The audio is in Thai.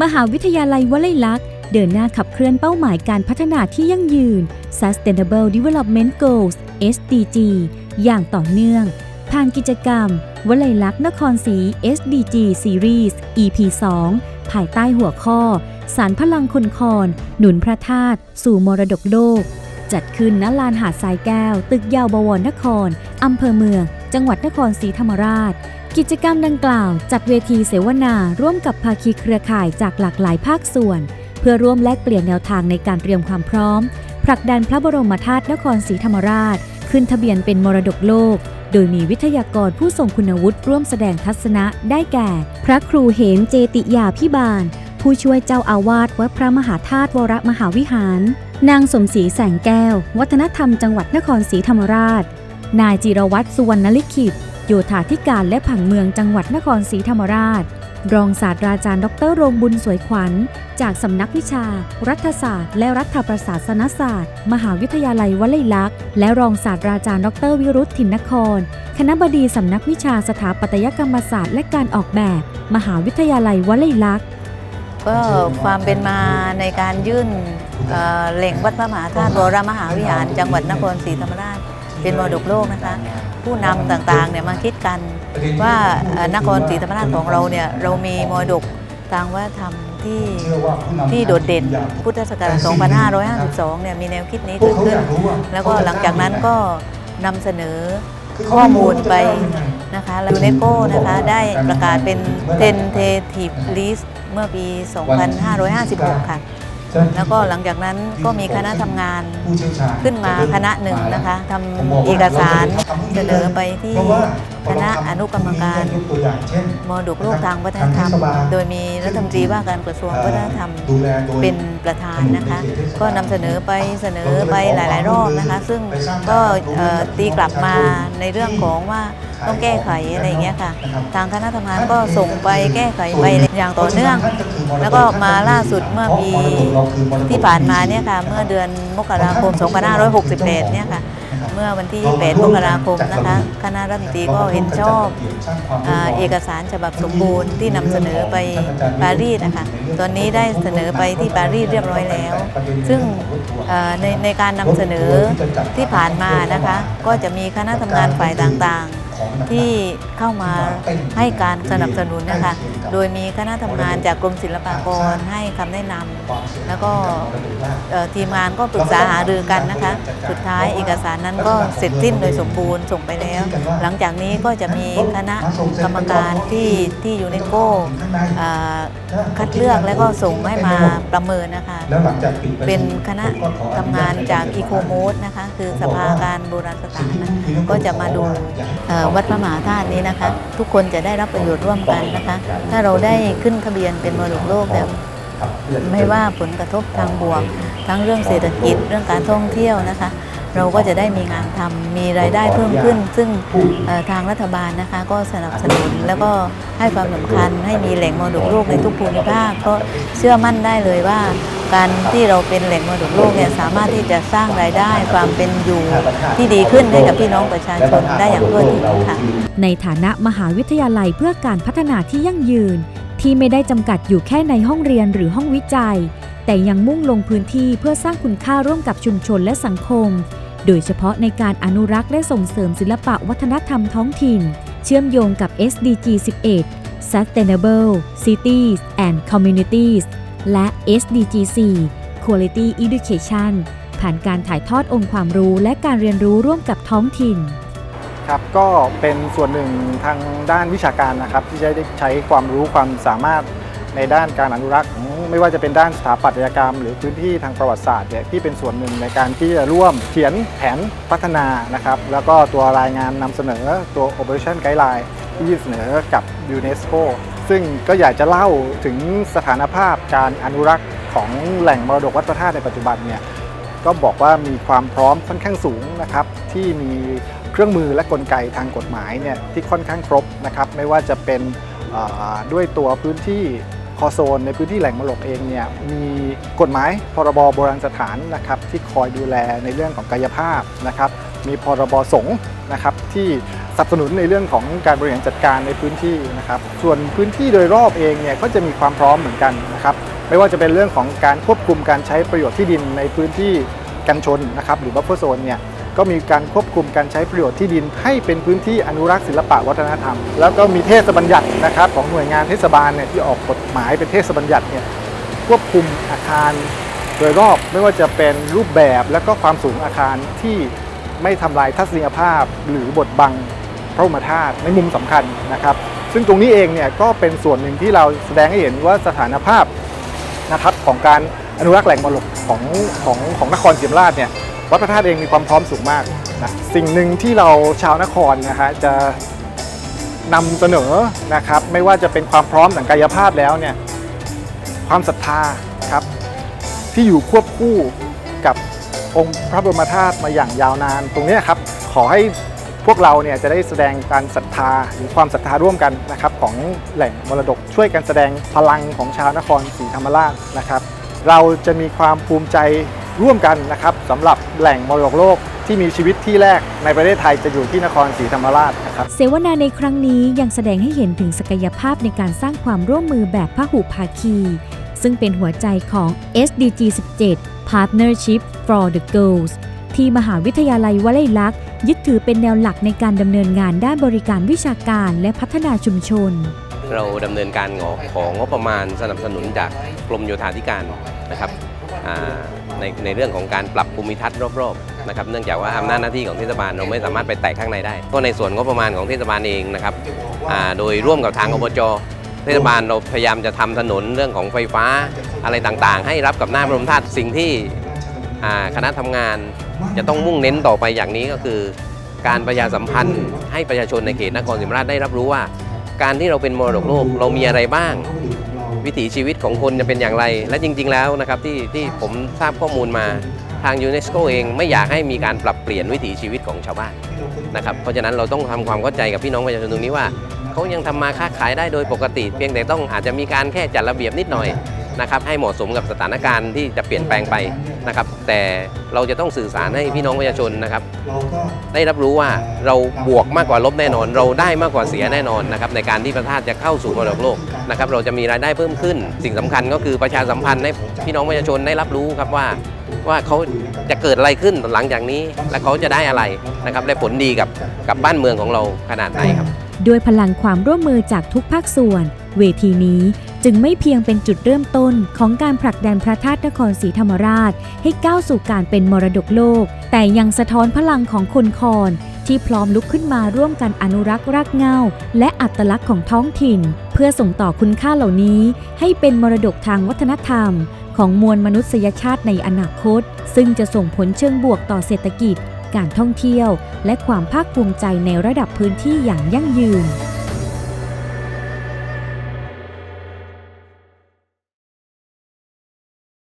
มหาวิทยาลัยวลัยลักษณ์เดินหน้าขับเคลื่อนเป้าหมายการพัฒนาที่ยั่งยืน Sustainable Development Goals SDG อย่างต่อเนื่อง ผ่านกิจกรรม วลัยลักษณ์นครศรี SDG Series EP 2 ภายใต้หัวข้อ สารพลังคนคอนหนุนพระธาตุสู่มรดกโลก จัดขึ้นณลานหาดทรายแก้ว ตึกยาวบวรนคร อำเภอเมือง จังหวัดนครศรีธรรมราช กิจกรรมดังกล่าวจัดเวทีเสวนาร่วมกับภาคีเครือข่ายจากหลากหลายภาคส่วน เพื่อร่วมแลกเปลี่ยนแนวทางในการเตรียมความพร้อม ผลักดันพระบรมธาตุนครศรีธรรมราช ขึ้นทะเบียนเป็นมรดกโลก โดยมีวิทยากรผู้ทรงคุณวุฒิร่วมแสดงทัศนะได้แก่ พระครูเหมเจติยาพิบาล ผู้ช่วยเจ้าอาวาสวัดพระมหาธาตุวรมหาวิหาร นางสมศรีแสงแก้ว วัฒนธรรมจังหวัดนครศรีธรรมราช นายจิรวัตรสุวรรณลิขิต ยธาธิการและผังเมืองจังหวัดนครศรีธรรมราช รองศาสตราจารย์ดรโรงบุญสวยขวัญ จากสำนักวิชา รัฐศาสตร์ และรัฐประศาสนศาสตร์ มหาวิทยาลัยวลัยลักษณ์ และรองศาสตราจารย์ดรวิรุธถิ่นนคร คณะบดีสำนักวิชาสถาปัตยกรรมศาสตร์ และการออกแบบ มหาวิทยาลัยวลัยลักษณ์ก็ความเป็นมาในการยื่นเหล่งวัดพระมหาธาตุวรมหาวิหาร จังหวัดนครศรีธรรมราช เป็นมรดกโลกนะคะ ผู้นำต่างๆเนี่ยมาคิดกันว่าเอ่อนครศรีธรรมราชของเราเนี่ยเรามีมรดกทางวัฒนธรรมที่ที่โดดเด่นพุทธศักราช 2552 เนี่ยมีแนวคิดนี้เกิดขึ้น แล้วก็หลังจากนั้นก็นำเสนอข้อมูลไปนะคะยูเนสโกนะคะได้ประกาศเป็น tentative list เมื่อปี 2556 ค่ะ แล้วก็หลังจากนั้นก็มีคณะทำงานขึ้นมาคณะหนึ่งนะคะทำเอกสารเสนอไปที่คณะอนุกรรมการมรดกโลกทางวัฒนธรรม โดยมีรัฐมนตรีว่าการกระทรวงวัฒนธรรมเป็นประธานนะคะ ก็นำเสนอไปเสนอไปหลาย ๆ รอบนะคะ ซึ่งก็ตีกลับมาในเรื่องของว่า ต้องแก้ไขอะไรอย่างเงี้ยค่ะ ทางคณะทำงานก็ส่งไปแก้ไขไปอย่างต่อเนื่อง แล้วก็มาล่าสุดเมื่อปีที่ผ่านมาเนี่ยค่ะ เมื่อเดือนมกราคม 2568เนี่ยค่ะ เมื่อวันที่8มกราคมนะคะ คณะรัฐมนตรีก็เห็นชอบอ่าเอกสารฉบับสมบูรณ์ที่นำเสนอไปปารีสนะคะ ตอนนี้ได้เสนอไปที่ปารีสเรียบร้อยแล้ว ซึ่งเอ่อในในการนำเสนอที่ผ่านมานะคะ ก็จะมีคณะทำงานฝ่ายต่างๆ ที่เข้ามาให้การสนับสนุนนะคะ โดยมีคณะทำงานจากกรมศิลปากรให้คำแนะนำแล้วก็ทีมงานก็ปรึกษาหารือกันนะคะ สุดท้ายเอกสารนั้นก็เสร็จสิ้นโดยสมบูรณ์ส่งไปแล้ว หลังจากนี้ก็จะมีคณะกรรมการที่ที่ยูเนสโกอ่าคัดเลือกแล้วก็ส่งให้มาประเมินนะคะเป็นคณะทำงานจากอีโคโมดนะคะ คือสภาการโบราณสถานก็จะมาดูเอ่อวัดพระมหาธาตุนี้นะคะ ทุกคนจะได้รับประโยชน์ร่วมกันนะคะ ถ้าเราได้ขึ้นทะเบียนเป็นมรดกโลกแล้วไม่ว่าผลกระทบทางบวก ทั้งเรื่องเศรษฐกิจเรื่องการท่องเที่ยวนะคะ เราก็จะได้มีงานทำมีรายได้เพิ่มขึ้น ซึ่งทางรัฐบาลนะคะ ก็สนับสนุนแล้วก็ให้ความสำคัญให้มีแหล่งมรดกโลกในทุกภูมิภาคก็เชื่อมั่นได้เลยว่า การที่เราเป็นแหล่งมรดกโลกเนี่ยสามารถที่จะสร้างรายได้ความเป็นอยู่ที่ดีขึ้นให้กับพี่น้องประชาชนได้อย่างทั่วถึงค่ะในฐานะมหาวิทยาลัยเพื่อการพัฒนาที่ยั่งยืน ที่ไม่ได้จำกัดอยู่แค่ในห้องเรียนหรือห้องวิจัย แต่ยังมุ่งลงพื้นที่เพื่อสร้างคุณค่าร่วมกับชุมชนและสังคม โดยเฉพาะในการอนุรักษ์และส่งเสริมศิลปะวัฒนธรรมท้องถิ่น เชื่อมโยงกับ SDG 11 Sustainable Cities and Communities และ SDG 4 Quality Education ผ่านการถ่ายทอดองค์ความรู้และการเรียนรู้ร่วมกับท้องถิ่น ครับก็เป็นส่วนหนึ่งทางด้านวิชาการนะครับที่จะได้ใช้ความรู้ความสามารถในด้านการอนุรักษ์ ไม่ว่าจะเป็นด้านสถาปัตยกรรม หรือพื้นที่ทางประวัติศาสตร์เนี่ยที่เป็นส่วนหนึ่งในการที่จะร่วมเขียนแผนพัฒนานะครับ แล้วก็ตัวรายงานนำเสนอตัว Operation Guideline ที่เสนอกับยูเนสโกซึ่งก็อยากจะเล่าถึงสถานภาพการอนุรักษ์ของแหล่งมรดกวัฒนธรรมในปัจจุบันเนี่ยก็บอกว่ามีความพร้อมค่อนข้างสูงนะครับ ที่มีเครื่องมือและกลไกทางกฎหมายเนี่ยที่ค่อนข้างครบนะครับ ไม่ว่าจะเป็นด้วยตัวพื้นที่คอโซน ในพื้นที่แหล่งมรดกเองเนี่ยมีกฎหมายพรบโบราณสถานนะครับที่คอยดูแลในเรื่องของกายภาพนะครับ มีพรบสงฆ์นะครับที่ นับสนุนในเรื่องของการบริหารจัดการในพื้นที่นะครับ ส่วนพื้นที่โดยรอบเองเนี่ยก็จะมีความพร้อมเหมือนกันนะครับ ไม่ว่าจะเป็นเรื่องของการควบคุมการใช้ประโยชน์ที่ดินในพื้นที่กันชนนะครับหรือบัฟเฟอร์โซนเนี่ยก็มีการควบคุมการใช้ประโยชน์ที่ดิน ให้เป็นพื้นที่อนุรักษ์ศิลปะวัฒนธรรม แล้วก็มีเทศบัญญัตินะครับของหน่วยงานเทศบาลเนี่ยที่ออกกฎหมายเป็นเทศบัญญัติเนี่ยควบคุมอาคารโดยรอบไม่ว่าจะเป็นรูปแบบและก็ความสูงอาคารที่ไม่ทำลายทัศนียภาพหรือบดบัง พระบรมธาตุในมุมสำคัญนะครับ ซึ่งตรงนี้เองเนี่ยก็เป็นส่วนหนึ่งที่เราแสดงให้เห็นว่าสถานภาพนะครับของการอนุรักษ์แหล่งมรดกของของของนครศรีธรรมราชเนี่ยวัดพระธาตุเองมีความพร้อมสูงมากนะสิ่งหนึ่งที่เราชาวนครนะฮะจะนำเสนอนะครับไม่ว่าจะเป็นความพร้อมทางกายภาพแล้วเนี่ยความศรัทธาครับที่อยู่ควบคู่กับองค์พระบรมธาตุมาอย่างยาวนาน ตรงนี้ครับขอให้ พวกเราเนี่ยจะได้แสดงการศรัทธาหรือความศรัทธาร่วมกันนะครับของแหล่งมรดกช่วยกันแสดงพลังของชาวนครศรีธรรมราชนะครับ เราจะมีความภูมิใจร่วมกันนะครับสำหรับแหล่งมรดกโลกที่มีชีวิตที่แรกในประเทศไทยจะอยู่ที่นครศรีธรรมราชนะครับ เสวนาในครั้งนี้ยังแสดงให้เห็นถึงศักยภาพในการสร้างความร่วมมือแบบพหุภาคี ซึ่งเป็นหัวใจของ SDG 17 Partnership for the Goals ที่มหาวิทยาลัยวลัยลักษณ์ ยึดถือเป็นแนวหลักในการดำเนินงานด้านบริการวิชาการและพัฒนาชุมชน เราดำเนินการของของงบประมาณสนับสนุนจากกรมโยธาธิการนะครับในในเรื่องของการปรับภูมิทัศน์รอบๆนะครับเนื่องจากว่าอำนาจหน้าที่ของเทศบาลเราไม่สามารถไปแตะข้างในได้ก็ในส่วนงบประมาณของเทศบาลเองนะครับโดยร่วมกับทางอบจเทศบาลเราพยายามจะทำถนนเรื่องของไฟฟ้าอะไรต่างๆ ให้รับกับหน้าพระบรมธาตุสิ่งที่คณะทำงาน จะต้องมุ่งเน้นต่อไปอย่างนี้ก็คือ การประชาสัมพันธ์ ให้ประชาชนในเขตนครศรีธรรมราชได้รับรู้ว่า การที่เราเป็นมรดกโลกเรามีอะไรบ้าง วิถีชีวิตของคนจะเป็นอย่างไร และจริง ๆ แล้วนะครับที่ที่ผมทราบข้อมูลมาทางยูเนสโกเองไม่อยากให้มีการปรับเปลี่ยนวิถีชีวิตของชาวบ้านนะครับเพราะฉะนั้นเราต้องทำความเข้าใจกับพี่น้องประชาชนตรงนี้ว่าเขายังทำมาค้าขายได้โดยปกติ เพียงแต่ต้องอาจจะมีการแค่จัดระเบียบนิดหน่อย นะครับให้เหมาะสมกับสถานการณ์ที่จะเปลี่ยนแปลงไปนะครับ แต่เราจะต้องสื่อสารให้พี่น้องประชาชนนะครับได้รับรู้ว่าเราบวกมากกว่าลบแน่นอน เราได้มากกว่าเสียแน่นอนนะครับในการที่พระธาตุจะเข้าสู่มรดกโลกนะครับเราจะมีรายได้เพิ่มขึ้น สิ่งสำคัญก็คือประชาสัมพันธ์ให้พี่น้องประชาชนได้รับรู้ครับว่าว่าเขาจะเกิดอะไรขึ้นหลังจากนี้ และเขาจะได้อะไรนะครับได้ผลดีกับกับบ้านเมืองของเราขนาดไหนครับ ด้วยพลังความร่วมมือจากทุกภาคส่วน เวทีนี้จึงไม่เพียงเป็นจุดเริ่มต้นของการผลักดันพระธาตุนครศรีธรรมราช ให้ก้าวสู่การเป็นมรดกโลก แต่ยังสะท้อนพลังของคนคอนที่พร้อมลุกขึ้นมาร่วมกันอนุรักษ์รากเหง้าและอัตลักษณ์ของท้องถิ่น เพื่อส่งต่อคุณค่าเหล่านี้ ให้เป็นมรดกทางวัฒนธรรม ของมวลมนุษยชาติในอนาคต ซึ่งจะส่งผลเชิงบวกต่อเศรษฐกิจ การท่องเที่ยว และความภาคภูมิใจในระดับพื้นที่อย่างยั่งยืน